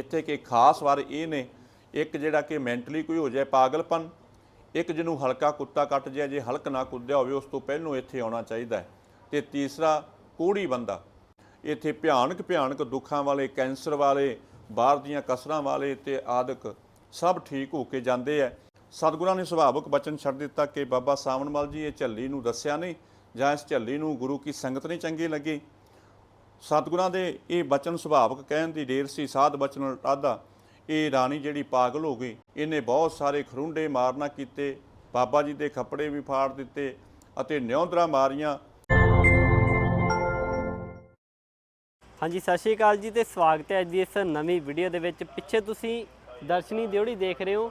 ਇੱਥੇ ਕਿ ਖਾਸ ਵਾਰ ਇਹ ਨੇ, ਇੱਕ ਜਿਹੜਾ ਕਿ ਮੈਂਟਲੀ ਕੋਈ ਹੋ ਜਾਏ ਪਾਗਲਪਨ, ਇੱਕ ਜਿਹਨੂੰ ਹਲਕਾ ਕੁੱਤਾ ਕੱਟ ਜਾਏ, ਜੇ ਹਲਕ ਨਾ ਕੁੱਦਿਆ ਹੋਵੇ, ਉਸ ਤੋਂ ਪਹਿਲਾਂ ਇੱਥੇ ਆਉਣਾ ਚਾਹੀਦਾ ਹੈ। ਤੇ ਤੀਸਰਾ, ਕੋੜੀ ਬੰਦਾ। ਇੱਥੇ ਭਿਆਨਕ ਭਿਆਨਕ ਦੁੱਖਾਂ ਵਾਲੇ, ਕੈਂਸਰ ਵਾਲੇ, ਬਾਹਰ ਦੀਆਂ ਕਸਰਾਂ ਵਾਲੇ ਤੇ ਆਦਿਕ ਸਭ ਠੀਕ ਹੋ ਕੇ ਜਾਂਦੇ ਐ ਸਤਿਗੁਰਾਂ ਨੇ ਸੁਭਾਵਕ ਬਚਨ ਛੱਡ ਦਿੱਤਾ ਕਿ ਬਾਬਾ ਸਾਵਣਮਲ ਜੀ ਇਹ ਝੱਲੀ ਨੂੰ ਦੱਸਿਆ ਨਹੀਂ ਜਾਂ ਇਸ ਝੱਲੀ ਨੂੰ ਗੁਰੂ ਕੀ ਸੰਗਤ ਨਹੀਂ ਚੰਗੀ ਲੱਗੀ। ਸਤਿਗੁਰਾਂ ਦੇ ਇਹ ਬਚਨ ਸੁਭਾਵਕ ਕਹਿਣ ਦੀ ਢੇਰ ਸੀ, ਸਾਧ ਬਚਨ ਟਾਦਾ ਇਹ ਰਾਣੀ ਜਿਹੜੀ ਪਾਗਲ ਹੋ ਗਈ, ਇਹਨੇ ਬਹੁਤ ਸਾਰੇ ਖਰੁੰਡੇ ਮਾਰਨਾ ਕੀਤੇ, ਬਾਬਾ ਜੀ ਦੇ ਖੱਪੜੇ ਵੀ ਫਾੜ ਦਿੱਤੇ ਅਤੇ ਨਿਉਂਦਰਾ ਮਾਰੀਆਂ। ਹਾਂਜੀ, ਸਤਿ ਸ਼੍ਰੀ ਅਕਾਲ ਜੀ ਤੇ ਸਵਾਗਤ ਹੈ ਅੱਜ ਦੀ ਇਸ ਨਵੀਂ ਵੀਡੀਓ ਦੇ ਵਿੱਚ। ਪਿੱਛੇ ਤੁਸੀਂ ਦਰਸ਼ਨੀ ਦਿਉੜੀ ਦੇਖ ਰਹੇ ਹੋ,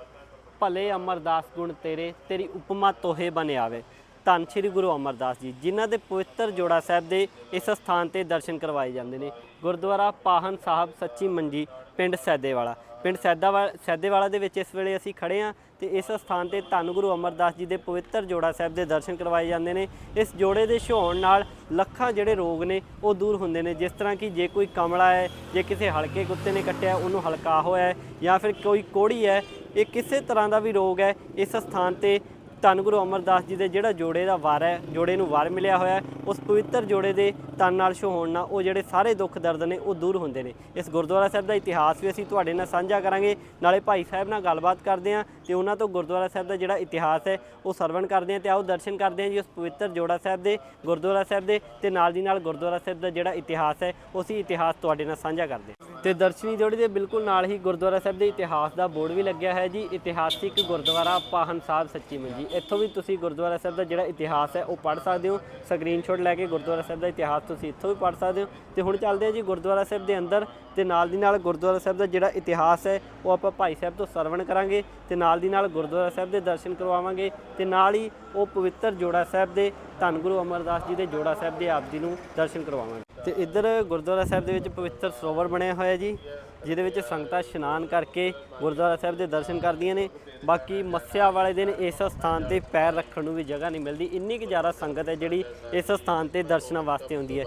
ਭਲੇ ਅਮਰਦਾਸ ਗੁਣ ਤੇਰੇ, ਤੇਰੀ ਉਪਮਾ ਤੋਹੇ ਬਨ ਆਵੇ। ਧੰਨ ਸ਼੍ਰੀ ਗੁਰੂ ਅਮਰਦਾਸ ਜੀ, ਜਿਨ੍ਹਾਂ ਦੇ ਪਵਿੱਤਰ ਜੋੜਾ ਸਾਹਿਬ ਦੇ ਇਸ ਸਥਾਨ ਤੇ ਦਰਸ਼ਨ ਕਰਵਾਏ ਜਾਂਦੇ ਨੇ। ਗੁਰਦੁਆਰਾ ਪਾਹਨ ਸਾਹਿਬ ਸੱਚੀ ਮੰਜੀ, ਪਿੰਡ ਸੈਦੇਵਾਲਾ। ਪਿੰਡ ਸੈਦਾਵਾ ਸੈਦੇਵਾਲਾ ਦੇ ਵਿੱਚ ਇਸ ਵੇਲੇ ਅਸੀਂ ਖੜੇ ਹਾਂ ਤੇ ਇਸ ਸਥਾਨ ਤੇ ਧੰਨ ਗੁਰੂ ਅਮਰਦਾਸ ਜੀ ਦੇ ਪਵਿੱਤਰ ਜੋੜਾ ਸਾਹਿਬ ਦੇ ਦਰਸ਼ਨ ਕਰਵਾਏ ਜਾਂਦੇ ਨੇ। ਇਸ ਜੋੜੇ ਦੇ ਛੋਹਣ ਨਾਲ ਲੱਖਾਂ ਜਿਹੜੇ ਰੋਗ ਨੇ, ਉਹ ਦੂਰ ਹੁੰਦੇ ਨੇ। ਜਿਸ ਤਰ੍ਹਾਂ ਕਿ ਜੇ ਕੋਈ ਕਮਲਾ ਹੈ, ਜੇ ਕਿਸੇ ਹਲਕੇ ਕੁੱਤੇ ਨੇ ਕੱਟਿਆ, ਉਹਨੂੰ ਹਲਕਾ ਹੋਇਆ ਜਾਂ ਫਿਰ ਕੋਈ ਕੋੜੀ ਹੈ, ਇਹ ਕਿਸੇ ਤਰ੍ਹਾਂ ਦਾ ਵੀ ਰੋਗ ਹੈ, ਇਸ ਸਥਾਨ ਤੇ ਧੰਨ ਗੁਰੂ ਅਮਰਦਾਸ ਜੀ ਦੇ ਜਿਹੜਾ ਜੋੜੇ ਦਾ ਵਾਰ ਹੈ, ਜੋੜੇ ਨੂੰ ਵਾਰ ਮਿਲਿਆ ਹੋਇਆ ਉਸ ਪਵਿੱਤਰ ਜੋੜੇ ਦੇ ਤਨ ਨਾਲ ਛੋਹਣ ਨਾਲ ਉਹ ਜਿਹੜੇ ਸਾਰੇ ਦੁੱਖ ਦਰਦ ਨੇ ਉਹ ਦੂਰ ਹੁੰਦੇ ਨੇ। ਇਸ ਗੁਰਦੁਆਰਾ ਸਾਹਿਬ ਦਾ ਇਤਿਹਾਸ ਵੀ ਅਸੀਂ ਤੁਹਾਡੇ ਨਾਲ ਸਾਂਝਾ ਕਰਾਂਗੇ। ਨਾਲੇ ਭਾਈ ਸਾਹਿਬ ਨਾਲ ਗੱਲਬਾਤ ਕਰਦੇ ਹਾਂ ਤੇ ਉਹਨਾਂ ਤੋਂ ਗੁਰਦੁਆਰਾ ਸਾਹਿਬ ਦਾ ਜਿਹੜਾ ਇਤਿਹਾਸ ਹੈ, ਉਹ ਸਰਵਣ ਕਰਦੇ ਹਾਂ ਤੇ ਆਓ ਦਰਸ਼ਨ ਕਰਦੇ ਹਾਂ ਜੀ ਉਸ ਪਵਿੱਤਰ ਜੋੜਾ ਸਾਹਿਬ ਦੇ, ਗੁਰਦੁਆਰਾ ਸਾਹਿਬ ਦੇ ਤੇ ਨਾਲ ਦੀ ਨਾਲ ਗੁਰਦੁਆਰਾ ਸਾਹਿਬ ਦਾ ਜਿਹੜਾ ਇਤਿਹਾਸ ਹੈ, ਉਸੇ ਇਤਿਹਾਸ ਤੁਹਾਡੇ ਨਾਲ ਸਾਂਝਾ ਕਰਦੇ ਹਾਂ। ਤੇ ਦਰਸ਼ਨੀ ਜੋੜੀ ਦੇ ਬਿਲਕੁਲ ਨਾਲ ਹੀ ਗੁਰਦੁਆਰਾ ਸਾਹਿਬ ਦੇ ਇਤਿਹਾਸ ਦਾ ਬੋਰਡ ਵੀ ਲੱਗਿਆ ਹੈ ਜੀ, ਇਤਿਹਾਸਿਕ ਗੁਰਦੁਆਰਾ ਪਾਹਨ ਸਾਹਿਬ ਸੱਚੀ ਮੰਜੀ ਇੱਥੋਂ ਵੀ ਤੁਸੀਂ ਗੁਰਦੁਆਰਾ ਸਾਹਿਬ ਦਾ ਜਿਹੜਾ ਇਤਿਹਾਸ ਹੈ ਉਹ ਪੜ੍ਹ ਸਕਦੇ ਹੋ। ਸਕਰੀਨਸ਼ਾਟ ਲੈ ਕੇ ਗੁਰਦੁਆਰਾ ਸਾਹਿਬ ਦਾ ਇਤਿਹਾਸ ਤੁਸੀਂ ਇੱਥੋਂ ਵੀ ਪੜ੍ਹ ਸਕਦੇ ਹੋ। ਤੇ ਹੁਣ ਚੱਲਦੇ ਹਾਂ ਜੀ ਗੁਰਦੁਆਰਾ ਸਾਹਿਬ ਦੇ ਅੰਦਰ ਤੇ ਨਾਲ ਦੀ ਨਾਲ ਗੁਰਦੁਆਰਾ ਸਾਹਿਬ ਦਾ ਜਿਹੜਾ ਇਤਿਹਾਸ ਹੈ ਉਹ ਆਪਾਂ ਭਾਈ ਸਾਹਿਬ ਤੋਂ ਸਰਵਣ ਕਰਾਂਗੇ ਤੇ ਨਾਲ ਦੀ ਨਾਲ ਗੁਰਦੁਆਰਾ ਸਾਹਿਬ ਦੇ ਦਰਸ਼ਨ ਕਰਵਾਵਾਂਗੇ ਤੇ ਨਾਲ ਹੀ ਉਹ ਪਵਿੱਤਰ ਜੋੜਾ ਸਾਹਿਬ ਦੇ ਧੰਨ ਗੁਰੂ ਅਮਰਦਾਸ ਜੀ ਦੇ ਜੋੜਾ ਸਾਹਿਬ ਦੇ ਆਪ ਜੀ ਨੂੰ ਦਰਸ਼ਨ ਕਰਵਾਵਾਂਗੇ। ਤੇ ਇੱਧਰ ਗੁਰਦੁਆਰਾ ਸਾਹਿਬ ਦੇ ਵਿੱਚ ਪਵਿੱਤਰ ਸਰੋਵਰ ਬਣਿਆ ਹੋਇਆ ਜੀ, ਜਿਹਦੇ ਵਿੱਚ ਸੰਗਤਾਂ ਇਸ਼ਨਾਨ ਕਰਕੇ ਗੁਰਦੁਆਰਾ ਸਾਹਿਬ ਦੇ ਦਰਸ਼ਨ ਕਰਦੀਆਂ ਨੇ। ਬਾਕੀ ਮੱਸਿਆ ਵਾਲੇ ਦਿਨ ਇਸ ਸਥਾਨ ਤੇ ਪੈਰ ਰੱਖਣ ਨੂੰ ਵੀ ਜਗ੍ਹਾ ਨਹੀਂ ਮਿਲਦੀ। ਇੰਨੀ ਕੁ ਜ਼ਿਆਦਾ ਸੰਗਤ ਹੈ ਜਿਹੜੀ ਇਸ ਸਥਾਨ ਤੇ ਦਰਸ਼ਨਾਂ ਵਾਸਤੇ ਆਉਂਦੀ ਹੈ।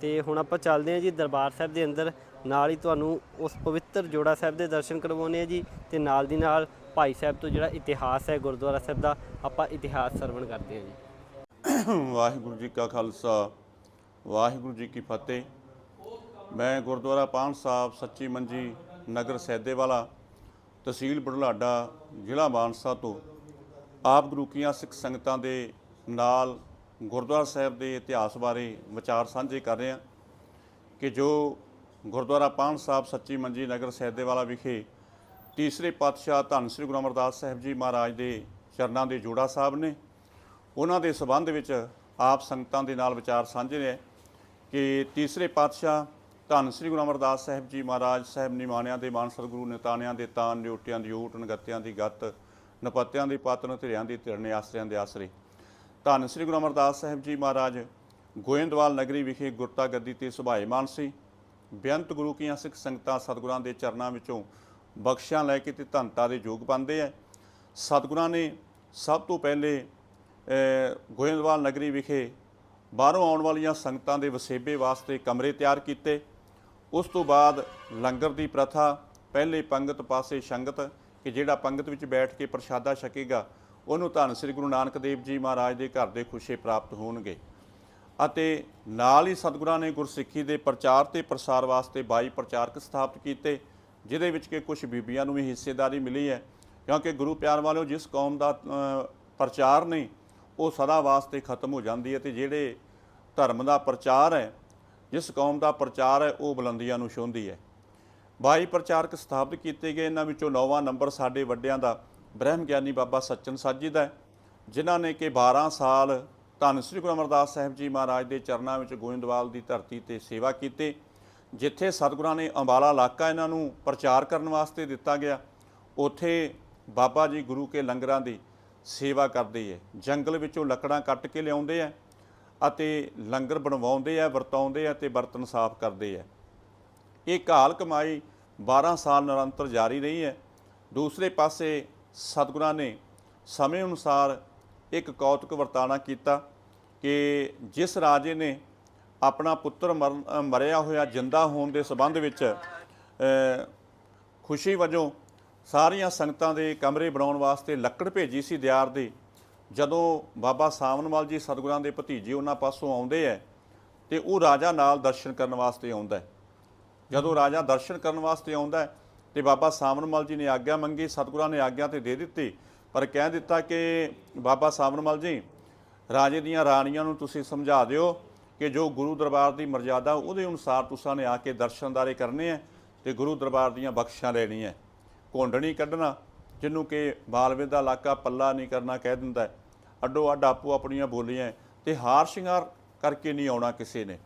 ਤੇ ਹੁਣ ਆਪਾਂ ਚੱਲਦੇ ਹਾਂ ਜੀ ਦਰਬਾਰ ਸਾਹਿਬ ਦੇ ਅੰਦਰ। ਨਾਲ ਹੀ ਤੁਹਾਨੂੰ ਉਸ ਪਵਿੱਤਰ ਜੋੜਾ ਸਾਹਿਬ ਦੇ ਦਰਸ਼ਨ ਕਰਵਾਉਣੇ ਆ ਜੀ ਤੇ ਨਾਲ ਦੀ ਨਾਲ ਭਾਈ ਸਾਹਿਬ ਤੋਂ ਜਿਹੜਾ ਇਤਿਹਾਸ ਹੈ ਗੁਰਦੁਆਰਾ ਸਾਹਿਬ ਦਾ, ਆਪਾਂ ਇਤਿਹਾਸ ਸਰਵਣ ਕਰਦੇ ਹਾਂ ਜੀ। ਵਾਹਿਗੁਰੂ ਜੀ ਕਾ ਖਾਲਸਾ। ਵਾਹਿਗੁਰੂ ਜੀ ਕੀ ਫਤਿਹ। ਮੈਂ ਗੁਰਦੁਆਰਾ ਪਾਨ ਸਾਹਿਬ ਸੱਚੀ ਮੰਜੀ ਨਗਰ ਸੈਦੇਵਾਲਾ, ਤਹਿਸੀਲ ਬੜਲਾਡਾ ਜ਼ਿਲ੍ਹਾ ਮਾਨਸਾ ਤੋਂ। ਆਪ ਗੁਰੂ ਕੀਆਂ ਸਿੱਖ ਸੰਗਤਾਂ ਦੇ ਨਾਲ ਗੁਰਦੁਆਰਾ ਸਾਹਿਬ ਦੇ ਇਤਿਹਾਸ ਬਾਰੇ ਵਿਚਾਰ ਸਾਂਝੇ ਕਰ ਰਹੇ ਹਾਂ ਕਿ ਜੋ ਗੁਰਦੁਆਰਾ ਪਾਨ ਸਾਹਿਬ ਸੱਚੀ ਮੰਜੀ ਨਗਰ ਸੈਦੇਵਾਲਾ ਵਿਖੇ ਤੀਸਰੇ ਪਾਤਸ਼ਾਹ ਧੰਨ ਸ੍ਰੀ ਗੁਰੂ ਅਮਰਦਾਸ ਸਾਹਿਬ ਜੀ ਮਹਾਰਾਜ ਦੇ ਚਰਨਾਂ ਦੇ ਜੋੜਾ ਸਾਹਿਬ ਨੇ, ਉਹਨਾਂ ਦੇ ਸਬੰਧ ਵਿੱਚ ਆਪ ਸੰਗਤਾਂ ਦੇ ਨਾਲ ਵਿਚਾਰ ਸਾਂਝੇ ਨੇ। ਕਿ ਤੀਸਰੇ ਪਾਤਸ਼ਾਹ ਧੰਨ ਸ੍ਰੀ ਗੁਰੂ ਅਮਰਦਾਸ ਸਾਹਿਬ ਜੀ ਮਹਾਰਾਜ ਸਾਹਿਬ ਨਿਮਾਣਿਆਂ ਦੇ ਮਾਨ ਸਤਿਗੁਰੂ ਨਿਤਾਣਿਆਂ ਦੇ ਤਾਨ ਨਿਉਟਿਆਂ ਦੀ ਊਟ ਨਗੱਤਿਆਂ ਦੀ ਗੱਤ, ਨਪੱਤਿਆਂ ਦੀ ਪਤਨ ਧਿਰਿਆਂ ਦੀ ਧਿਰਨੇ ਆਸਰਿਆਂ ਦੇ ਆਸਰੇ। ਧੰਨ ਸ੍ਰੀ ਗੁਰੂ ਅਮਰਦਾਸ ਸਾਹਿਬ ਜੀ ਮਹਾਰਾਜ, ਗੋਇੰਦਵਾਲ ਨਗਰੀ ਵਿਖੇ ਗੁਰਤਾ ਗੱਦੀ ਤੇ ਸੁਭਾਏਮਾਨ ਸੀ। ਬੇਅੰਤ ਗੁਰੂ ਕੀਆਂ ਸਿੱਖ ਸੰਗਤਾਂ ਸਤਿਗੁਰਾਂ ਦੇ ਚਰਨਾਂ ਵਿੱਚੋਂ ਬਖਸ਼ਿਆਂ ਲੈ ਕੇ ਤੇ ਧੰਤਾ ਦੇ ਯੋਗ ਪਾਉਂਦੇ ਆ ਸਤਿਗੁਰਾਂ ਨੇ ਸਭ ਤੋਂ ਪਹਿਲੇ ਗੋਇੰਦਵਾਲ ਨਗਰੀ ਵਿਖੇ ਬਾਹਰੋਂ ਆਉਣ ਵਾਲੀਆਂ ਸੰਗਤਾਂ ਦੇ ਵਸੇਬੇ ਵਾਸਤੇ ਕਮਰੇ ਤਿਆਰ ਕੀਤੇ। ਉਸ ਤੋਂ ਬਾਅਦ ਲੰਗਰ ਦੀ ਪ੍ਰਥਾ, ਪਹਿਲੇ ਪੰਗਤ ਪਾਸੇ ਸੰਗਤ, ਕਿ ਜਿਹੜਾ ਪੰਗਤ ਵਿੱਚ ਬੈਠ ਕੇ ਪ੍ਰਸ਼ਾਦਾ ਛਕੇਗਾ, ਉਹਨੂੰ ਧੰਨ ਸ੍ਰੀ ਗੁਰੂ ਨਾਨਕ ਦੇਵ ਜੀ ਮਹਾਰਾਜ ਦੇ ਘਰ ਦੇ ਖੁਸ਼ੇ ਪ੍ਰਾਪਤ ਹੋਣਗੇ। ਅਤੇ ਨਾਲ ਹੀ ਸਤਿਗੁਰਾਂ ਨੇ ਗੁਰਸਿੱਖੀ ਦੇ ਪ੍ਰਚਾਰ ਤੇ ਪ੍ਰਸਾਰ ਵਾਸਤੇ 22 ਪ੍ਰਚਾਰਕ ਸਥਾਪਿਤ ਕੀਤੇ, ਜਿਹਦੇ ਵਿੱਚ ਕਿ ਕੁਝ ਬੀਬੀਆਂ ਨੂੰ ਵੀ ਹਿੱਸੇਦਾਰੀ ਮਿਲੀ ਹੈ। ਕਿਉਂਕਿ ਗੁਰੂ ਪਿਆਰ ਵਾਲਿਓ, ਜਿਸ ਕੌਮ ਦਾ ਪ੍ਰਚਾਰ ਨਹੀਂ ਉਹ ਸਦਾ ਵਾਸਤੇ ਖਤਮ ਹੋ ਜਾਂਦੀ ਹੈ ਤੇ ਜਿਹੜੇ ਧਰਮ ਦਾ ਪ੍ਰਚਾਰ ਹੈ, ਜਿਸ ਕੌਮ ਦਾ ਪ੍ਰਚਾਰ ਹੈ, ਉਹ ਬੁਲੰਦੀਆਂ ਨੂੰ ਛੂੰਹਦੀ ਹੈ। 22 ਪ੍ਰਚਾਰਕ ਸਥਾਪਿਤ ਕੀਤੇ ਗਏ, ਇਹਨਾਂ ਵਿੱਚੋਂ ਨੌਵਾਂ ਨੰਬਰ ਸਾਡੇ ਵੱਡਿਆਂ ਦਾ ਬ੍ਰਹਮ ਗਿਆਨੀ ਬਾਬਾ ਸੱਚਨ ਸਾਜੀ ਦਾ ਹੈ, ਜਿਨ੍ਹਾਂ ਨੇ ਕਿ 12 ਸਾਲ ਧੰਨ ਸ੍ਰੀ ਗੁਰੂ ਅਮਰਦਾਸ ਸਾਹਿਬ ਜੀ ਮਹਾਰਾਜ ਦੇ ਚਰਨਾਂ ਵਿੱਚ ਗੋਇੰਦਵਾਲ ਦੀ ਧਰਤੀ ਤੇ ਸੇਵਾ ਕੀਤੀ, ਜਿੱਥੇ ਸਤਿਗੁਰਾਂ ਨੇ ਅੰਬਾਲਾ ਇਲਾਕਾ ਇਹਨਾਂ ਨੂੰ ਪ੍ਰਚਾਰ ਕਰਨ ਵਾਸਤੇ ਦਿੱਤਾ ਗਿਆ। ਉੱਥੇ ਬਾਬਾ ਜੀ ਗੁਰੂ ਕੇ ਲੰਗਰਾਂ ਦੀ ਸੇਵਾ ਕਰਦੇ ਹੈ ਜੰਗਲ ਵਿੱਚੋਂ ਲੱਕੜਾਂ ਕੱਟ ਕੇ ਲਿਆਉਂਦੇ ਆ ਅਤੇ ਲੰਗਰ ਬਣਵਾਉਂਦੇ ਆ, ਵਰਤਾਉਂਦੇ ਆ ਤੇ ਬਰਤਨ ਸਾਫ਼ ਕਰਦੇ ਆ। ਇਹ ਘਾਲ ਕਮਾਈ 12 ਸਾਲ ਨਿਰੰਤਰ ਜਾਰੀ ਰਹੀ ਹੈ। ਦੂਸਰੇ ਪਾਸੇ ਸਤਿਗੁਰਾਂ ਨੇ ਸਮੇਂ ਅਨੁਸਾਰ ਇੱਕ ਕੌਤਕ ਵਰਤਾਣਾ ਕੀਤਾ ਕਿ ਜਿਸ ਰਾਜੇ ਨੇ ਆਪਣਾ ਪੁੱਤਰ ਮਰਨ- ਮਰਿਆ ਹੋਇਆ ਜਿੰਦਾ ਹੋਣ ਦੇ ਸਬੰਧ ਵਿੱਚ ਖੁਸ਼ੀ ਵਜੋਂ ਸਾਰੀਆਂ ਸੰਗਤਾਂ ਦੇ ਕਮਰੇ ਬਣਾਉਣ ਵਾਸਤੇ ਲੱਕੜ ਭੇਜੀ ਸੀ ਦਿਆਰ ਦੀ। ਜਦੋਂ ਬਾਬਾ ਸਾਵਨਵਾਲ ਜੀ ਸਤਿਗੁਰਾਂ ਦੇ ਭਤੀਜੇ ਉਹਨਾਂ ਪਾਸੋਂ ਆਉਂਦੇ ਐ, ਤੇ ਉਹ ਰਾਜਾ ਨਾਲ ਦਰਸ਼ਨ ਕਰਨ ਵਾਸਤੇ ਆਉਂਦਾ ਜਦੋਂ ਰਾਜਾ ਦਰਸ਼ਨ ਕਰਨ ਵਾਸਤੇ ਆਉਂਦਾ ਹੈ ਤੇ ਬਾਬਾ ਸਾਵਨਮਲ ਜੀ ਨੇ ਆਗਿਆ ਮੰਗੀ, ਸਤਿਗੁਰਾਂ ਨੇ ਆਗਿਆ ਤੇ ਦੇ ਦਿੱਤੀ, ਪਰ ਕਹਿ ਦਿੱਤਾ ਕਿ ਬਾਬਾ ਸਾਵਨਮਲ ਜੀ, ਰਾਜੇ ਦੀਆਂ ਰਾਣੀਆਂ ਨੂੰ ਤੁਸੀਂ ਸਮਝਾ ਦਿਓ ਕਿ ਜੋ ਗੁਰੂ ਦਰਬਾਰ ਦੀ ਮਰਜ਼ਾਦਾ ਉਹਦੇ ਅਨੁਸਾਰ ਤੁਸੀਂ ਨੇ ਆ ਕੇ ਦਰਸ਼ਨਦਾਰੇ ਕਰਨੇ ਆ ਤੇ ਗੁਰੂ ਦਰਬਾਰ ਦੀਆਂ ਬਖਸ਼ਾਂ ਲੈਣੀਆਂ ਘੁੰਡ ਨਹੀਂ ਕੱਢਣਾ, ਜਿਹਨੂੰ ਕਿ ਬਾਲਵੇ ਦਾ ਇਲਾਕਾ ਪੱਲਾ ਨਹੀਂ ਕਰਨਾ ਕਹਿ ਦਿੰਦਾ ਹੈ। ਅੱਡੋ ਅੱਡ ਆਪੋ ਆਪਣੀਆਂ ਬੋਲੀਆਂ ਤੇ ਹਾਰ ਸ਼ਿੰਗਾਰ ਕਰਕੇ ਨਹੀਂ ਆਉਣਾ ਕਿਸੇ ਨੇ।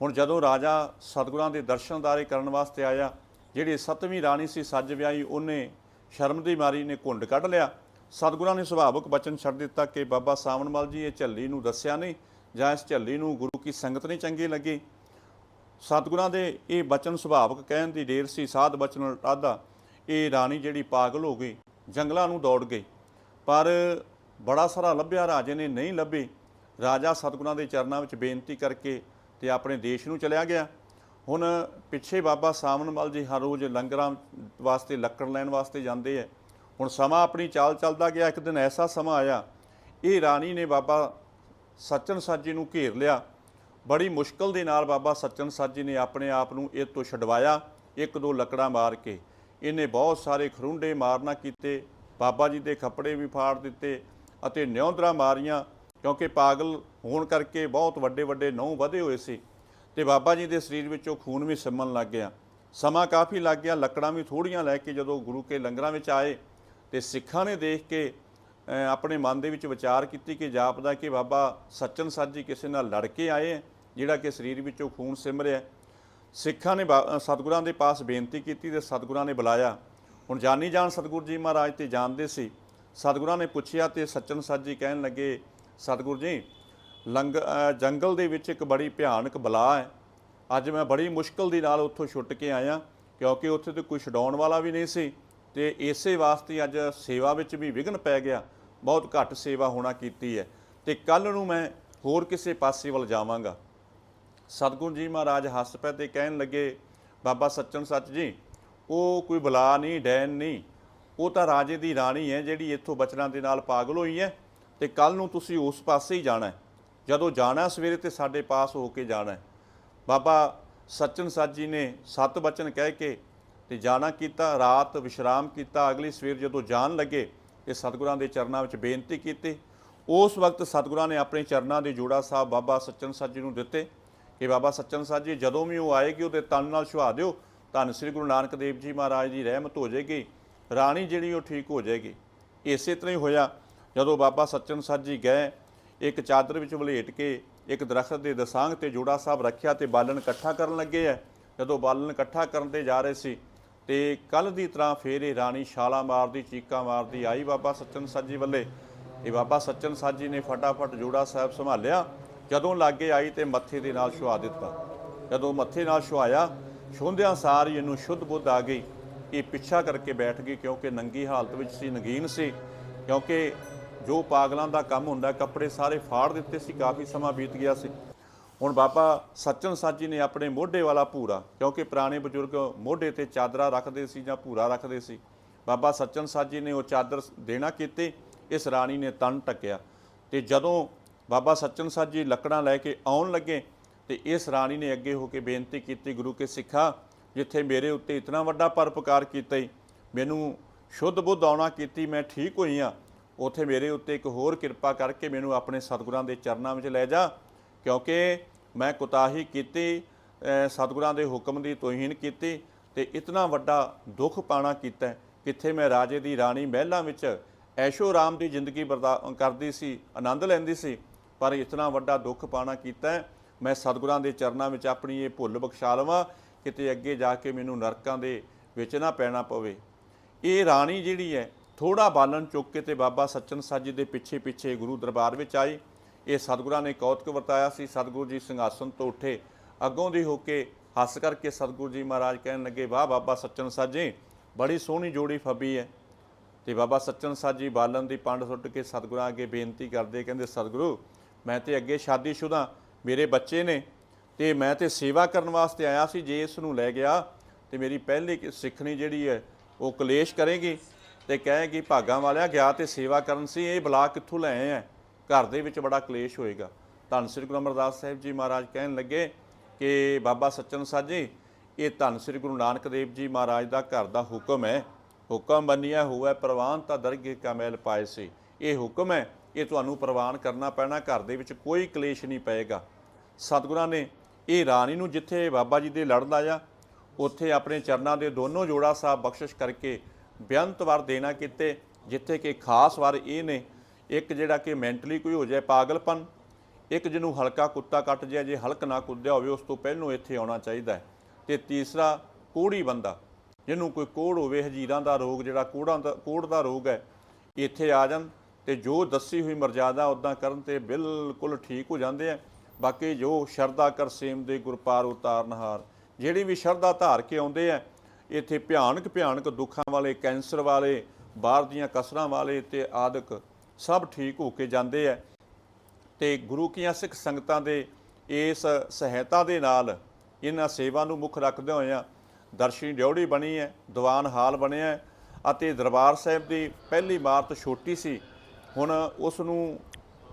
ਹੁਣ ਜਦੋਂ ਰਾਜਾ ਸਤਿਗੁਰਾਂ ਦੇ ਦਰਸ਼ਨਦਾਰੇ ਕਰਨ ਵਾਸਤੇ ਆਇਆ, ਜਿਹੜੀ ਸੱਤਵੀਂ ਰਾਣੀ ਸੀ ਸੱਜ ਵਿਆਹੀ, ਉਹਨੇ ਸ਼ਰਮ ਦੀ ਮਾਰੀ ਨੇ ਘੁੰਡ ਕੱਢ ਲਿਆ। ਸਤਿਗੁਰਾਂ ਨੇ ਸੁਭਾਵਕ ਬਚਨ ਛੱਡ ਦਿੱਤਾ ਕਿ ਬਾਬਾ ਸਾਵਨਮਲ ਜੀ ਇਹ ਝੱਲੀ ਨੂੰ ਦੱਸਿਆ ਨਹੀਂ ਜਾਂ ਇਸ ਝੱਲੀ ਨੂੰ ਗੁਰੂ ਕੀ ਸੰਗਤ ਨਹੀਂ ਚੰਗੀ ਲੱਗੀ। ਸਤਿਗੁਰਾਂ ਦੇ ਇਹ ਬਚਨ ਸੁਭਾਵਕ ਕਹਿਣ ਦੀ ਢੇਰ ਸੀ, ਸਾਧ ਬਚਨ ਟਾਦਾ ਇਹ ਰਾਣੀ ਜਿਹੜੀ ਪਾਗਲ ਹੋ ਗਈ, ਜੰਗਲਾਂ ਨੂੰ ਦੌੜ ਗਈ। ਪਰ ਬੜਾ ਸਾਰਾ ਲੱਭਿਆ, ਰਾਜੇ ਨੇ ਨਹੀਂ ਲੱਭੇ। ਰਾਜਾ ਸਤਿਗੁਰਾਂ ਦੇ ਚਰਨਾਂ ਵਿੱਚ ਬੇਨਤੀ ਕਰਕੇ ਤੇ ਆਪਣੇ ਦੇਸ਼ ਨੂੰ ਚਲਿਆ ਗਿਆ। ਹੁਣ ਪਿੱਛੇ ਬਾਬਾ ਸਾਵਨਮਲ ਜੀ ਹਰ ਰੋਜ਼ ਲੰਗਰਾਂ ਵਾਸਤੇ, ਲੱਕੜ ਲੈਣ ਵਾਸਤੇ ਜਾਂਦੇ ਐ। ਹੁਣ ਸਮਾਂ ਆਪਣੀ ਚਾਲ ਚੱਲਦਾ ਗਿਆ, ਇੱਕ ਦਿਨ ਐਸਾ ਸਮਾਂ ਆਇਆ। ਇਹ ਰਾਣੀ ਨੇ ਬਾਬਾ ਸੱਚਨ ਸਾਜੀ ਨੂੰ ਘੇਰ ਲਿਆ। ਬੜੀ ਮੁਸ਼ਕਲ ਦੇ ਨਾਲ ਬਾਬਾ ਸੱਚਨ ਸਾਜੀ ਨੇ ਆਪਣੇ ਆਪ ਨੂੰ ਇਹ ਤੋਂ ਛਡਵਾਇਆ, ਇੱਕ ਦੋ ਲੱਕੜਾਂ ਮਾਰ ਕੇ। ਇਹਨੇ ਬਹੁਤ ਸਾਰੇ ਖਰੁੰਡੇ ਮਾਰਨਾ ਕੀਤੇ, ਬਾਬਾ ਜੀ ਦੇ ਖੱਪੜੇ ਵੀ ਫਾੜ ਦਿੱਤੇ ਅਤੇ ਨਿਉਂਦਰਾ ਮਾਰੀਆਂ ਕਿਉਂਕਿ ਪਾਗਲ ਹੋਣ ਕਰਕੇ ਬਹੁਤ ਵੱਡੇ ਵੱਡੇ ਨਹੁੰ ਵਧੇ ਹੋਏ ਸੀ ਤੇ ਬਾਬਾ ਜੀ ਦੇ ਸਰੀਰ ਵਿੱਚੋਂ ਖੂਨ ਵੀ ਸਿਮਣ ਲੱਗ ਗਿਆ। ਸਮਾਂ ਕਾਫੀ ਲੱਗ ਗਿਆ, ਲੱਕੜਾਂ ਵੀ ਥੋੜੀਆਂ ਲੈ ਕੇ ਜਦੋਂ ਗੁਰੂ ਕੇ ਲੰਗਰਾਂ ਵਿੱਚ ਆਏ ਤੇ ਸਿੱਖਾਂ ਨੇ ਦੇਖ ਕੇ ਆਪਣੇ ਮਨ ਦੇ ਵਿੱਚ ਵਿਚਾਰ ਕੀਤੀ ਕਿ ਜਾਪਦਾ ਕਿ ਬਾਬਾ ਸੱਚਨ ਸਾਜੀ ਕਿਸੇ ਨਾਲ ਲੜ ਕੇ ਆਏ ਹੈ ਜਿਹੜਾ ਕਿ ਸਰੀਰ ਵਿੱਚੋਂ ਖੂਨ ਸਿਮ ਰਿਹਾ। ਸਿੱਖਾਂ ਨੇ ਬਾ- ਸਤਿਗੁਰਾਂ ਦੇ ਪਾਸ ਬੇਨਤੀ ਕੀਤੀ ਤੇ ਸਤਿਗੁਰਾਂ ਨੇ ਬੁਲਾਇਆ। ਹੁਣ ਜਾਨੀ ਜਾਣ ਸਤਿਗੁਰੂ ਜੀ ਮਹਾਰਾਜ ਤੇ ਜਾਣਦੇ ਸੀ। ਸਤਿਗੁਰਾਂ ਨੇ ਪੁੱਛਿਆ ਤੇ ਸੱਚਨ ਸਾਜੀ ਕਹਿਣ ਲੱਗੇ, ਸਤਿਗੁਰੂ ਜੀ, ਲੰਗ ਜੰਗਲ ਦੇ ਵਿੱਚ ਇੱਕ ਬੜੀ ਭਿਆਨਕ ਬਲਾ ਹੈ। ਅੱਜ ਮੈਂ ਬੜੀ ਮੁਸ਼ਕਲ ਦੇ ਨਾਲ ਉੱਥੋਂ ਛੁੱਟ ਕੇ ਆਇਆ, ਕਿਉਂਕਿ ਉੱਥੇ ਤੇ ਕੋਈ ਛਡਾਉਣ ਵਾਲਾ ਵੀ ਨਹੀਂ ਸੀ ਤੇ ਇਸੇ ਵਾਸਤੇ ਅੱਜ ਸੇਵਾ ਵਿੱਚ ਵੀ ਵਿਘਨ ਪੈ ਗਿਆ। ਬਹੁਤ ਘੱਟ ਸੇਵਾ ਹੋਣਾ ਕੀਤੀ ਹੈ ਤੇ ਕੱਲ ਨੂੰ ਮੈਂ ਹੋਰ ਕਿਸੇ ਪਾਸੇ ਵੱਲ ਜਾਵਾਂਗਾ। ਸਤਿਗੁਰੂ ਜੀ ਮਹਾਰਾਜ ਹੱਸ ਪਏ ਤੇ ਕਹਿਣ ਲੱਗੇ, ਬਾਬਾ ਸੱਚਨ ਸੱਚ ਜੀ, ਉਹ ਕੋਈ ਬਲਾ ਨਹੀਂ ਡੈਨ ਨਹੀਂ। ਉਹ ਤਾਂ ਰਾਜੇ ਦੀ ਰਾਣੀ ਹੈ ਜਿਹੜੀ ਇੱਥੋਂ ਬਚਨਾਂ ਦੇ ਨਾਲ ਪਾਗਲ ਹੋਈ ਹੈ ਤੇ ਕੱਲ ਨੂੰ ਤੁਸੀਂ ਉਸ ਪਾਸੇ ਹੀ ਜਾਣਾ ਜਦੋਂ ਜਾਣਾ ਸਵੇਰੇ ਤੇ ਸਾਡੇ ਪਾਸ ਹੋ ਕੇ ਜਾਣਾ ਬਾਬਾ ਸੱਚਨ ਸੱਚ ਜੀ ਨੇ ਸਤ ਬਚਨ ਕਹਿ ਕੇ ਤੇ ਜਾਣਾ ਕੀਤਾ, ਰਾਤ ਵਿਸ਼ਰਾਮ ਕੀਤਾ, ਅਗਲੀ ਸਵੇਰ ਜਦੋਂ ਜਾਣ ਲੱਗੇ ਤੇ ਸਤਿਗੁਰਾਂ ਦੇ ਚਰਨਾਂ ਵਿੱਚ ਬੇਨਤੀ ਕੀਤੀ। ਉਸ ਵਕਤ ਸਤਿਗੁਰਾਂ ਨੇ ਆਪਣੇ ਚਰਨਾਂ ਦੇ ਜੋੜਾ ਸਾਹਿਬ ਬਾਬਾ ਸੱਚਨ ਸੱਚ ਜੀ ਨੂੰ ਦਿੱਤੇ। ਕਿ ਬਾਬਾ ਸੱਚਨ ਸੱਚ ਜੀ, ਜਦੋਂ ਵੀ ਉਹ ਆਏਗੀ, ਉਹਦੇ ਤਨ ਨਾਲ ਛੁਹਾ ਦਿਓ। ਧੰਨ ਸ੍ਰੀ ਗੁਰੂ ਨਾਨਕ ਦੇਵ ਜੀ ਮਹਾਰਾਜ ਦੀ ਰਹਿਮਤ ਹੋ ਜਾਏਗੀ। ਰਾਣੀ ਜਿਹੜੀ ਉਹ ਠੀਕ ਹੋ ਜਾਏਗੀ। ਇਸੇ ਤਰ੍ਹਾਂ ਹੀ ਹੋਇਆ। ਜਦੋਂ ਬਾਬਾ ਸੱਚਨ ਸੱਚ ਜੀ ਗਏ, ਇੱਕ ਚਾਦਰ ਵਿੱਚ ਵਲੇਟ ਕੇ, ਇੱਕ ਦਰਖਤ ਦੇ ਦਸਾਂਗ ਤੇ ਜੋੜਾ ਸਾਹਿਬ ਰੱਖਿਆ ਤੇ ਬਾਲਣ ਇਕੱਠਾ ਕਰਨ ਲੱਗੇ ਐ ਜਦੋਂ ਬਾਲਣ ਇਕੱਠਾ ਕਰਨ ਤੇ ਜਾ ਰਹੇ ਸੀ, ਤੇ ਕੱਲ ਦੀ ਤਰ੍ਹਾਂ ਫੇਰ ਇਹ ਰਾਣੀ ਛਾਲਾ ਮਾਰਦੀ, ਚੀਕਾਂ ਮਾਰਦੀ ਆਈ ਬਾਬਾ ਸੱਚਨ ਸਾਜੀ ਵੱਲੇ। ਇਹ ਬਾਬਾ ਸੱਚਨ ਸਾਜੀ ਨੇ ਫਟਾਫਟ ਜੋੜਾ ਸਾਹਿਬ ਸੰਭਾਲਿਆ। ਜਦੋਂ ਲਾਗੇ ਆਈ ਤੇ ਮੱਥੇ ਦੇ ਨਾਲ ਛੁਆ ਦਿੱਤਾ। ਜਦੋਂ ਮੱਥੇ ਨਾਲ ਛੁਆਇਆ, ਛੁੰਦਿਆਂ ਸਾਰ ਇਹਨੂੰ ਸ਼ੁੱਧ ਬੁੱਧ ਆ ਗਈ। ਇਹ ਪਿੱਛਾ ਕਰਕੇ ਬੈਠ ਗਈ ਕਿਉਂਕਿ ਨੰਗੀ ਹਾਲਤ ਵਿੱਚ ਸੀ, ਨਗੀਨ ਸੀ। ਕਿਉਂਕਿ ਜੋ ਪਾਗਲਾਂ ਦਾ ਕੰਮ ਹੁੰਦਾ, ਕੱਪੜੇ ਸਾਰੇ ਫਾੜ ਦਿੱਤੇ ਸੀ, ਕਾਫੀ ਸਮਾਂ ਬੀਤ ਗਿਆ ਸੀ। ਹੁਣ ਬਾਬਾ ਸੱਚਨ ਸਾਜੀ ਨੇ ਆਪਣੇ ਮੋਢੇ ਵਾਲਾ ਭੂਰਾ, ਕਿਉਂਕਿ ਪੁਰਾਣੇ ਬਜ਼ੁਰਗ ਮੋਢੇ ਤੇ ਚਾਦਰਾ ਰੱਖਦੇ ਸੀ ਜਾਂ ਭੂਰਾ ਰੱਖਦੇ ਸੀ, ਬਾਬਾ ਸੱਚਨ ਸਾਜੀ ਨੇ ਉਹ ਚਾਦਰ ਦੇਣਾ ਕੀਤੀ, ਇਸ ਰਾਣੀ ਨੇ ਤਨ ਟੱਕਿਆ। ਤੇ ਜਦੋਂ ਬਾਬਾ ਸੱਚਨ ਸਾਜੀ ਲੱਕੜਾਂ ਲੈ ਕੇ ਆਉਣ ਲੱਗੇ ਤੇ ਇਸ ਰਾਣੀ ਨੇ ਅੱਗੇ ਹੋ ਕੇ ਬੇਨਤੀ ਕੀਤੀ, ਗੁਰੂ ਕੇ ਸਿੱਖਾ, ਜਿੱਥੇ ਮੇਰੇ ਉੱਤੇ ਇਤਨਾ ਵੱਡਾ ਪਰਪਕਾਰ ਕੀਤਾ ਈ, ਮੈਨੂੰ ਸ਼ੁੱਧ ਬੁੱਧ ਆਉਣਾ ਕੀਤੀ, ਮੈਂ ਠੀਕ ਹੋਈ ਆ। ਉਥੇ ਮੇਰੇ ਉੱਤੇ ਇੱਕ ਹੋਰ ਕਿਰਪਾ ਕਰਕੇ ਮੈਨੂੰ ਆਪਣੇ ਸਤਿਗੁਰਾਂ ਦੇ ਚਰਨਾਂ ਵਿੱਚ ਲੈ ਜਾ, ਕਿਉਂਕਿ ਮੈਂ ਕੁਤਾਹੀ ਕੀਤੀ ਸਤਿਗੁਰਾਂ ਦੇ ਹੁਕਮ ਦੀ ਤੋਹੀਨ ਕੀਤੀ ਤੇ ਇਤਨਾ ਵੱਡਾ ਦੁੱਖ ਪਾਣਾ ਕੀਤਾ, ਕਿੱਥੇ ਮੈਂ ਰਾਜੇ ਦੀ ਰਾਣੀ ਮਹਿਲਾਂ ਵਿੱਚ ਐਸ਼ੋ ਆਰਾਮ ਦੀ ਜ਼ਿੰਦਗੀ ਬਰਦਾ, ਕਰਦੀ ਸੀ, ਆਨੰਦ ਲੈਂਦੀ ਸੀ। ਪਰ ਇਤਨਾ ਵੱਡਾ ਦੁੱਖ ਪਾਣਾ ਕੀਤਾ ਮੈਂ ਸਤਿਗੁਰਾਂ ਦੇ ਚਰਨਾਂ ਵਿੱਚ ਆਪਣੀ ਇਹ ਭੁੱਲ ਬਖਸ਼ਾ ਲਵਾਂ, ਕਿਤੇ ਅੱਗੇ ਜਾ ਕੇ ਮੈਨੂੰ ਨਰਕਾਂ ਦੇ ਵਿੱਚ ਨਾ ਪੈਣਾ ਪਵੇ। ਇਹ ਰਾਣੀ ਜਿਹੜੀ ਹੈ ਥੋੜਾ ਬਾਲਣ ਚੁੱਕ ਕੇ ਤੇ ਬਾਬਾ ਸੱਚਨ ਸਾਜੀ ਦੇ ਪਿੱਛੇ ਪਿੱਛੇ ਗੁਰੂ ਦਰਬਾਰ ਵਿੱਚ ਆਈ। ਇਹ ਸਤਿਗੁਰਾਂ ਨੇ ਕੌਤਕ ਵਰਤਾਇਆ ਸੀ। ਸਤਿਗੁਰੂ ਜੀ ਸਿੰਘਾਸਨ ਤੋਂ ਉੱਠੇ। ਅੱਗੋਂ ਦੀ ਹੋ ਕੇ ਹੱਸ ਕਰਕੇ ਸਤਿਗੁਰੂ ਜੀ ਮਹਾਰਾਜ ਕਹਿਣ ਲੱਗੇ, ਵਾਹ ਬਾਬਾ ਸੱਚਨ ਸਾਜੀ, ਬੜੀ ਸੋਹਣੀ ਜੋੜੀ ਫੱਬੀ ਹੈ। ਤੇ ਬਾਬਾ ਸੱਚਨ ਸਾਜੀ ਬਾਲਣ ਦੀ ਪੰਡ ਸੁੱਟ ਕੇ ਸਤਿਗੁਰਾਂ ਅੱਗੇ ਬੇਨਤੀ ਕਰਦੇ, ਕਹਿੰਦੇ, ਸਤਿਗੁਰੂ ਮੈਂ ਤੇ ਅੱਗੇ ਸ਼ਾਦੀशुदा ਮੇਰੇ ਬੱਚੇ ਨੇ ਤੇ ਮੈਂ ਤੇ ਸੇਵਾ ਕਰਨ ਵਾਸਤੇ ਆਇਆ ਸੀ, ਜੇ ਇਸ ਨੂੰ ਲੈ ਗਿਆ ਤੇ ਮੇਰੀ ਪਹਿਲੀ ਸਿੱਖਣੀ ਜਿਹੜੀ ਹੈ, ਉਹ ਕਲੇਸ਼ ਕਰੇਗੀ ਤੇ ਕਹੇਗੀ, ਭਾਗਾਂ ਵਾਲਿਆ, ਗਿਆ ਤੇ ਸੇਵਾ ਕਰਨ ਸੀ, ਇਹ ਬਲਾ ਕਿੱਥੋਂ ਲੈ ਆਏ ਆ ਘਰ ਦੇ ਵਿੱਚ ਬੜਾ ਕਲੇਸ਼ ਹੋਏਗਾ। ਧੰਨ ਸ੍ਰੀ ਗੁਰੂ ਅਮਰਦਾਸ ਸਾਹਿਬ ਜੀ ਮਹਾਰਾਜ ਕਹਿਣ ਲੱਗੇ ਕਿ ਬਾਬਾ ਸੱਚਨ ਸਾਜੀ, ਇਹ ਧੰਨ ਸ੍ਰੀ ਗੁਰੂ ਨਾਨਕ ਦੇਵ ਜੀ ਮਹਾਰਾਜ ਦਾ ਘਰ ਦਾ ਹੁਕਮ ਹੈ। ਹੁਕਮ ਬੰਨਿਆ ਹੋਇਆ ਪ੍ਰਵਾਨ ਤਾਂ ਦਰਗੇ ਕਮੈਲ ਪਾਏ ਸੀ। ਇਹ ਹੁਕਮ ਹੈ ਇਹ ਤੁਹਾਨੂੰ ਪ੍ਰਵਾਨ ਕਰਨਾ ਪੈਣਾ, ਘਰ ਦੇ ਵਿੱਚ ਕੋਈ ਕਲੇਸ਼ ਨਹੀਂ ਪਏਗਾ। ਸਤਿਗੁਰਾਂ ਨੇ ਇਹ ਰਾਣੀ ਨੂੰ ਜਿੱਥੇ ਬਾਬਾ ਜੀ ਦੇ ਲੜਨ ਆਇਆ ਉੱਥੇ ਆਪਣੇ ਚਰਨਾਂ ਦੇ ਦੋਨੋਂ ਜੋੜਾ ਸਾਹਿਬ ਬਖਸ਼ਿਸ਼ ਕਰਕੇ ਬੇਅੰਤ ਵਾਰ ਦੇਣਾ ਕੀਤੇ, ਜਿੱਥੇ ਕਿ ਖਾਸ ਵਾਰ ਇਹ ਨੇ, ਇੱਕ ਜਿਹੜਾ ਕਿ ਮੈਂਟਲੀ ਕੋਈ ਹੋ ਜਾਏ ਪਾਗਲਪਨ, ਇੱਕ ਜਿਹਨੂੰ ਹਲਕਾ ਕੁੱਤਾ ਕੱਟ ਜਾਏ, ਜੇ ਹਲਕ ਨਾ ਕੁੱਦਿਆ ਹੋਵੇ, ਉਸ ਤੋਂ ਪਹਿਲੋਂ ਇੱਥੇ ਆਉਣਾ ਚਾਹੀਦਾ ਹੈ। ਤੇ ਤੀਸਰਾ, ਕੋੜੀ ਬੰਦਾ, ਜਿਹਨੂੰ ਕੋਈ ਕੋੜ ਹੋਵੇ, ਹਜੀਰਾਂ ਦਾ ਰੋਗ, ਜਿਹੜਾ ਕੋੜਾਂ ਦਾ, ਕੋੜ ਦਾ ਰੋਗ ਹੈ, ਇੱਥੇ ਆ ਜਾਣ। ਤੇ ਜੋ ਦੱਸੀ ਹੋਈ ਮਰਜ਼ਾਦਾ ਉਦਾਂ ਕਰਨ ਤੇ ਬਿਲਕੁਲ ਠੀਕ ਹੋ ਜਾਂਦੇ ਆ। ਬਾਕੀ ਜੋ ਸ਼ਰਧਾ ਕਰ ਸੇਮ ਦੇ ਗੁਰਪਾਰ ਉਤਾਰਨਹਾਰ ਜਿਹੜੀ ਵੀ ਸ਼ਰਧਾ ਧਾਰ ਕੇ ਆਉਂਦੇ ਆ, ਇੱਥੇ ਭਿਆਨਕ ਭਿਆਨਕ ਦੁੱਖਾਂ ਵਾਲੇ, ਕੈਂਸਰ ਵਾਲੇ, ਬਾਹਰ ਦੀਆਂ ਕਸਰਾਂ ਵਾਲੇ ਤੇ ਆਦਿਕ ਸਭ ਠੀਕ ਹੋ ਕੇ ਜਾਂਦੇ ਆ। ਤੇ ਗੁਰੂ ਕੀਆਂ ਸਿੱਖ ਸੰਗਤਾਂ ਦੇ ਇਸ ਸਹਾਇਤਾ ਦੇ ਨਾਲ ਇਹਨਾਂ ਸੇਵਾ ਨੂੰ ਮੁੱਖ ਰੱਖਦੇ ਹੋਏ ਦਰਸ਼ਨੀ ਡਿਉੜੀ ਬਣੀ ਹੈ, ਦੀਵਾਨ ਹਾਲ ਬਣਿਆ ਅਤੇ ਦਰਬਾਰ ਸਾਹਿਬ ਦੀ ਪਹਿਲੀ ਇਮਾਰਤ ਛੋਟੀ ਸੀ। ਹੁਣ ਉਸ ਨੂੰ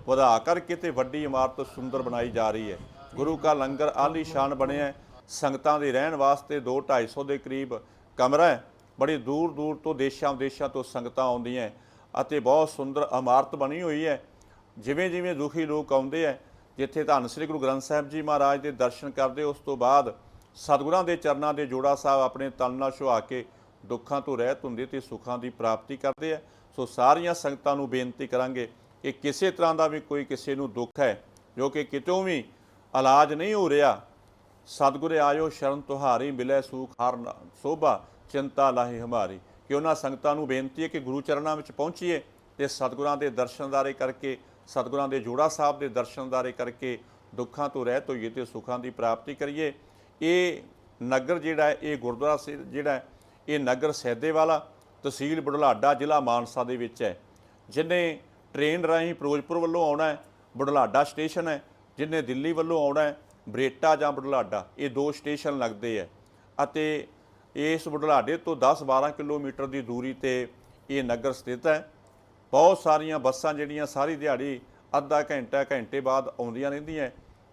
ਵਧਾ ਕਰਕੇ ਤੇ ਵੱਡੀ ਇਮਾਰਤ ਸੁੰਦਰ ਬਣਾਈ ਜਾ ਰਹੀ ਹੈ। ਗੁਰੂ ਕਾ ਲੰਗਰ ਆਲੀ ਸ਼ਾਨ ਬਣਿਆ ਸੰਗਤਾਂ ਦੇ ਰਹਿਣ ਵਾਸਤੇ 2 250 ਦੇ ਕਰੀਬ ਕਮਰਾ ਹੈ। ਬੜੀ ਦੂਰ ਦੂਰ ਤੋਂ ਦੇਸ਼ਾਂ ਵਿਦੇਸ਼ਾਂ ਤੋਂ ਸੰਗਤਾਂ ਆਉਂਦੀਆਂ ਅਤੇ ਬਹੁਤ ਸੁੰਦਰ ਇਮਾਰਤ ਬਣੀ ਹੋਈ ਹੈ। ਜਿਵੇਂ ਜਿਵੇਂ ਦੁਖੀ ਲੋਕ ਆਉਂਦੇ ਆ ਜਿੱਥੇ ਧੰਨ ਸ੍ਰੀ ਗੁਰੂ ਗ੍ਰੰਥ ਸਾਹਿਬ ਜੀ ਮਹਾਰਾਜ ਦੇ ਦਰਸ਼ਨ ਕਰਦੇ, ਉਸ ਤੋਂ ਬਾਅਦ ਸਤਿਗੁਰਾਂ ਦੇ ਚਰਨਾਂ ਦੇ ਜੋੜਾ ਸਾਹਿਬ ਆਪਣੇ ਤਨ ਨਾਲ ਛੁਆ ਕੇ ਦੁੱਖਾਂ ਤੋਂ ਰਹਿਤ ਹੁੰਦੇ ਤੇ ਸੁੱਖਾਂ ਦੀ ਪ੍ਰਾਪਤੀ ਕਰਦੇ ਆ। ਸੋ ਸਾਰੀਆਂ ਸੰਗਤਾਂ ਨੂੰ ਬੇਨਤੀ ਕਰਾਂਗੇ ਕਿ ਕਿਸੇ ਤਰ੍ਹਾਂ ਦਾ ਵੀ ਕੋਈ ਕਿਸੇ ਨੂੰ ਦੁੱਖ ਹੈ, ਜੋ ਕਿ ਕਿਤੋਂ ਵੀ ਇਲਾਜ ਨਹੀਂ ਹੋ ਰਿਹਾ, ਸਤਿਗੁਰੇ ਆਇਓ, ਸ਼ਰਨ ਤੁਹਾਰੀ, ਮਿਲੇ ਸੂਖ, ਹਰ ਸੋਭਾ, ਚਿੰਤਾ ਲਾਹੇ ਹਮਾਰੀ। ਕਿ ਉਹਨਾਂ ਸੰਗਤਾਂ ਨੂੰ ਬੇਨਤੀ ਹੈ ਕਿ ਗੁਰੂ ਚਰਨਾਂ ਵਿੱਚ ਪਹੁੰਚੀਏ ਤੇ ਸਤਿਗੁਰਾਂ ਦੇ ਦਰਸ਼ਨਦਾਰੇ ਕਰਕੇ, ਸਤਿਗੁਰਾਂ ਦੇ ਜੋੜਾ ਸਾਹਿਬ ਦੇ ਦਰਸ਼ਨਦਾਰੇ ਕਰਕੇ ਦੁੱਖਾਂ ਤੋਂ ਰਹਿਤ ਹੋਈਏ ਤੇ ਸੁੱਖਾਂ ਦੀ ਪ੍ਰਾਪਤੀ ਕਰੀਏ। ਇਹ ਨਗਰ ਜਿਹੜਾ ਇਹ ਗੁਰਦੁਆਰਾ ਸਾਹਿਬ ਜਿਹੜਾ ਇਹ ਨਗਰ ਸੈਦੇ ਵਾਲਾ ਤਹਿਸੀਲ ਬੁਢਲਾਡਾ ਜ਼ਿਲ੍ਹਾ ਮਾਨਸਾ ਦੇ ਵਿੱਚ ਹੈ ਜਿਹਨੇ ਟ੍ਰੇਨ ਰਾਹੀਂ ਫਿਰੋਜ਼ਪੁਰ ਵੱਲੋਂ ਆਉਣਾ ਹੈ, ਬੁਢਲਾਡਾ ਸਟੇਸ਼ਨ ਹੈ ਜਿਹਨੇ ਦਿੱਲੀ ਵੱਲੋਂ ਆਉਣਾ ਹੈ, ਬਰੇਟਾ ਜਾਂ ਬੁਢਲਾਡਾ, ਇਹ ਦੋ ਸਟੇਸ਼ਨ ਲੱਗਦੇ ਹੈ ਅਤੇ ਇਸ ਬੁਢਲਾਡੇ ਤੋਂ 10-12 ਕਿਲੋਮੀਟਰ ਦੀ ਦੂਰੀ ਤੇ ਇਹ ਨਗਰ ਸਥਿਤ ਹੈ। ਬਹੁਤ ਸਾਰੀਆਂ ਬੱਸਾਂ ਜਿਹੜੀਆਂ ਸਾਰੀ ਦਿਹਾੜੀ ਅੱਧਾ ਘੰਟਾ, ਘੰਟੇ ਬਾਅਦ ਆਉਂਦੀਆਂ ਰਹਿੰਦੀਆਂ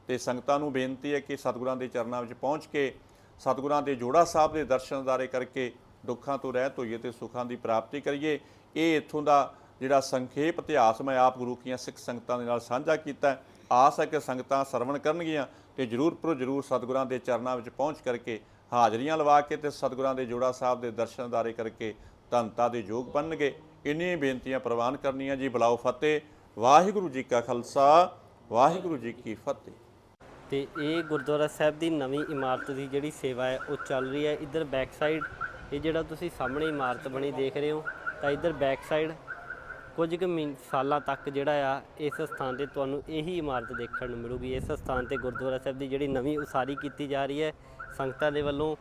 ਤੇ ਸੰਗਤਾਂ ਨੂੰ ਬੇਨਤੀ ਹੈ ਕਿ ਸਤਿਗੁਰਾਂ ਦੇ ਚਰਨਾਂ ਵਿੱਚ ਪਹੁੰਚ ਕੇ ਸਤਿਗੁਰਾਂ ਦੇ ਜੋੜਾ ਸਾਹਿਬ ਦੇ ਦਰਸ਼ਨ ਦਰਸ਼ਨਦਾਰੇ ਕਰਕੇ ਦੁੱਖਾਂ ਤੋਂ ਰਹਿਤ ਹੋਈਏ ਤੇ ਸੁੱਖਾਂ ਦੀ ਪ੍ਰਾਪਤੀ ਕਰੀਏ। ਇਹ ਇੱਥੋਂ ਦਾ ਜਿਹੜਾ ਸੰਖੇਪ ਇਤਿਹਾਸ ਮੈਂ ਆਪ ਗੁਰੂ ਕੀਆਂ ਸਿੱਖ ਸੰਗਤਾਂ ਦੇ ਨਾਲ ਸਾਂਝਾ ਕੀਤਾ ਆਸ ਹੈ ਕਿ ਸੰਗਤਾਂ ਸਰਵਣ ਕਰਨਗੀਆਂ ਤੇ ਜਰੂਰ ਪਰ ਜਰੂਰ ਸਤਿਗੁਰਾਂ ਦੇ ਚਰਨਾਂ ਵਿੱਚ ਪਹੁੰਚ ਕਰਕੇ ਹਾਜ਼ਰੀਆਂ ਲਵਾ ਕੇ ਤੇ ਸਤਿਗੁਰਾਂ ਦੇ ਜੋੜਾ ਸਾਹਿਬ ਦੇ ਦਰਸ਼ਨ ਦਰਸ਼ਨਦਾਰੇ ਕਰਕੇ ਧੰਨਤਾ ਦੇ ਯੋਗ ਬਣਨਗੇ। ਇੰਨੀਆਂ ਬੇਨਤੀਆਂ ਪ੍ਰਵਾਨ ਕਰਨੀਆਂ ਜੀ। ਬੁਲਾਓ ਫਤਿਹ। ਵਾਹਿਗੁਰੂ ਜੀ ਕਾ ਖਾਲਸਾ। ਵਾਹਿਗੁਰੂ ਜੀ ਕੀ ਫਤਿਹ। ਤੇ ਇਹ ਗੁਰਦੁਆਰਾ ਸਾਹਿਬ ਦੀ ਨਵੀਂ ਇਮਾਰਤ ਦੀ ਜਿਹੜੀ ਸੇਵਾ ਹੈ, ਉਹ ਚੱਲ ਰਹੀ ਹੈ। ਇੱਧਰ ਬੈਕ ਸਾਈਡ ਇਹ ਜਿਹੜਾ ਤੁਸੀਂ ਸਾਹਮਣੇ ਇਮਾਰਤ ਬਣੀ ਦੇਖ ਰਹੇ ਹੋ, ਤਾਂ ਇੱਧਰ ਬੈਕ ਸਾਈਡ ਕੁਝ ਕੁ ਮਹੀਨ- ਸਾਲਾਂ ਤੱਕ ਜਿਹੜਾ ਆ, ਇਸ ਸਥਾਨ ਤੇ ਤੁਹਾਨੂੰ ਇਹੀ ਇਮਾਰਤ ਦੇਖਣ ਨੂੰ ਮਿਲੂਗੀ। ਇਸ ਸਥਾਨ ਤੇ ਗੁਰਦੁਆਰਾ ਸਾਹਿਬ ਦੀ ਜਿਹੜੀ ਨਵੀਂ ਉਸਾਰੀ ਕੀਤੀ ਜਾ ਰਹੀ ਹੈ ਸੰਗਤਾਂ ਦੇ ਵੱਲੋਂ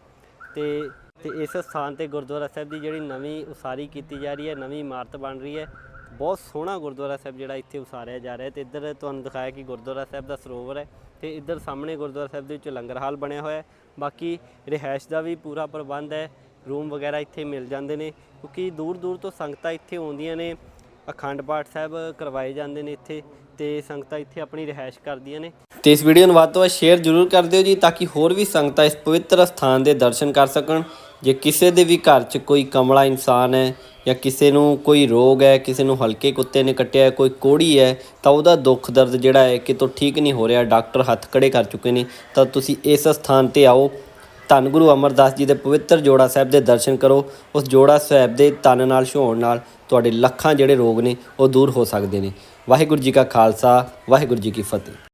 ਤੇ ਤੇ ਇਸ ਸਥਾਨ ਤੇ ਗੁਰਦੁਆਰਾ ਸਾਹਿਬ ਦੀ ਜਿਹੜੀ ਨਵੀਂ ਉਸਾਰੀ ਕੀਤੀ ਜਾ ਰਹੀ ਹੈ, ਨਵੀਂ ਇਮਾਰਤ ਬਣ ਰਹੀ ਹੈ। ਬਹੁਤ ਸੋਹਣਾ ਗੁਰਦੁਆਰਾ ਸਾਹਿਬ ਜਿਹੜਾ ਇੱਥੇ ਉਸਾਰਿਆ ਜਾ ਰਿਹਾ ਹੈ ਤੇ ਇੱਧਰ ਤੁਹਾਨੂੰ ਦਿਖਾਇਆ ਕਿ ਗੁਰਦੁਆਰਾ ਸਾਹਿਬ ਦਾ ਸਰੋਵਰ ਹੈ ਤੇ ਇੱਧਰ ਸਾਹਮਣੇ ਗੁਰਦੁਆਰਾ ਸਾਹਿਬ ਦੇ ਵਿੱਚ ਲੰਗਰ ਹਾਲ ਬਣਿਆ ਹੋਇਆ ਹੈ। ਬਾਕੀ ਰਿਹਾਇਸ਼ ਦਾ ਵੀ ਪੂਰਾ ਪ੍ਰਬੰਧ ਹੈ, ਰੂਮ ਵਗੈਰਾ ਇੱਥੇ ਮਿਲ ਜਾਂਦੇ ਨੇ ਕਿਉਂਕਿ ਦੂਰ ਦੂਰ ਤੋਂ ਸੰਗਤਾਂ ਇੱਥੇ ਆਉਂਦੀਆਂ ਨੇ, ਅਖੰਡ ਪਾਠ ਸਾਹਿਬ ਕਰਵਾਏ ਜਾਂਦੇ ਨੇ ਇੱਥੇ ਤੇ ਸੰਗਤਾਂ ਇੱਥੇ ਆਪਣੀ ਰਿਹਾਇਸ਼ ਕਰਦੀਆਂ ਨੇ। ਤੇ ਇਸ ਵੀਡੀਓ ਨੂੰ ਵੱਧ ਤੋਂ ਵੱਧ ਸ਼ੇਅਰ ਜ਼ਰੂਰ ਕਰ ਦਿਓ ਜੀ ਤਾਂ ਕਿ ਹੋਰ ਵੀ ਸੰਗਤਾਂ ਇਸ ਪਵਿੱਤਰ ਸਥਾਨ ਦੇ ਦਰਸ਼ਨ ਕਰ ਸਕਣ। ਜੇ ਕਿਸੇ ਦੇ ਵੀ ਘਰ 'ਚ ਕੋਈ ਕਮਲਾ ਇਨਸਾਨ ਹੈ ਜਾਂ ਕਿਸੇ ਨੂੰ ਕੋਈ ਰੋਗ ਹੈ, ਕਿਸੇ ਨੂੰ ਹਲਕੇ ਕੁੱਤੇ ਨੇ ਕੱਟਿਆ, ਕੋਈ ਕੋੜੀ ਹੈ, ਤਾਂ ਉਹਦਾ ਦੁੱਖ ਦਰਦ ਜਿਹੜਾ ਹੈ ਕਿਤੋਂ ਠੀਕ ਨਹੀਂ ਹੋ ਰਿਹਾ, ਡਾਕਟਰ ਹੱਥ ਖੜੇ ਕਰ ਚੁੱਕੇ ਨੇ, ਤਾਂ ਤੁਸੀਂ ਇਸ ਸਥਾਨ ਤੇ ਆਓ। ਧੰਨ ਗੁਰੂ ਅਮਰਦਾਸ ਜੀ ਦੇ ਪਵਿੱਤਰ ਜੋੜਾ ਸਾਹਿਬ ਦੇ ਦਰਸ਼ਨ ਕਰੋ। ਉਸ ਜੋੜਾ ਸਾਹਿਬ ਦੇ ਤਨ ਨਾਲ ਛੋਣ ਨਾਲ ਤੁਹਾਡੇ ਲੱਖਾਂ ਜਿਹੜੇ ਰੋਗ ਨੇ, ਉਹ ਦੂਰ ਹੋ ਸਕਦੇ ਨੇ। ਵਾਹਿਗੁਰੂ ਜੀ ਕਾ ਖਾਲਸਾ, ਵਾਹਿਗੁਰੂ ਜੀ ਕੀ ਫਤਿਹ।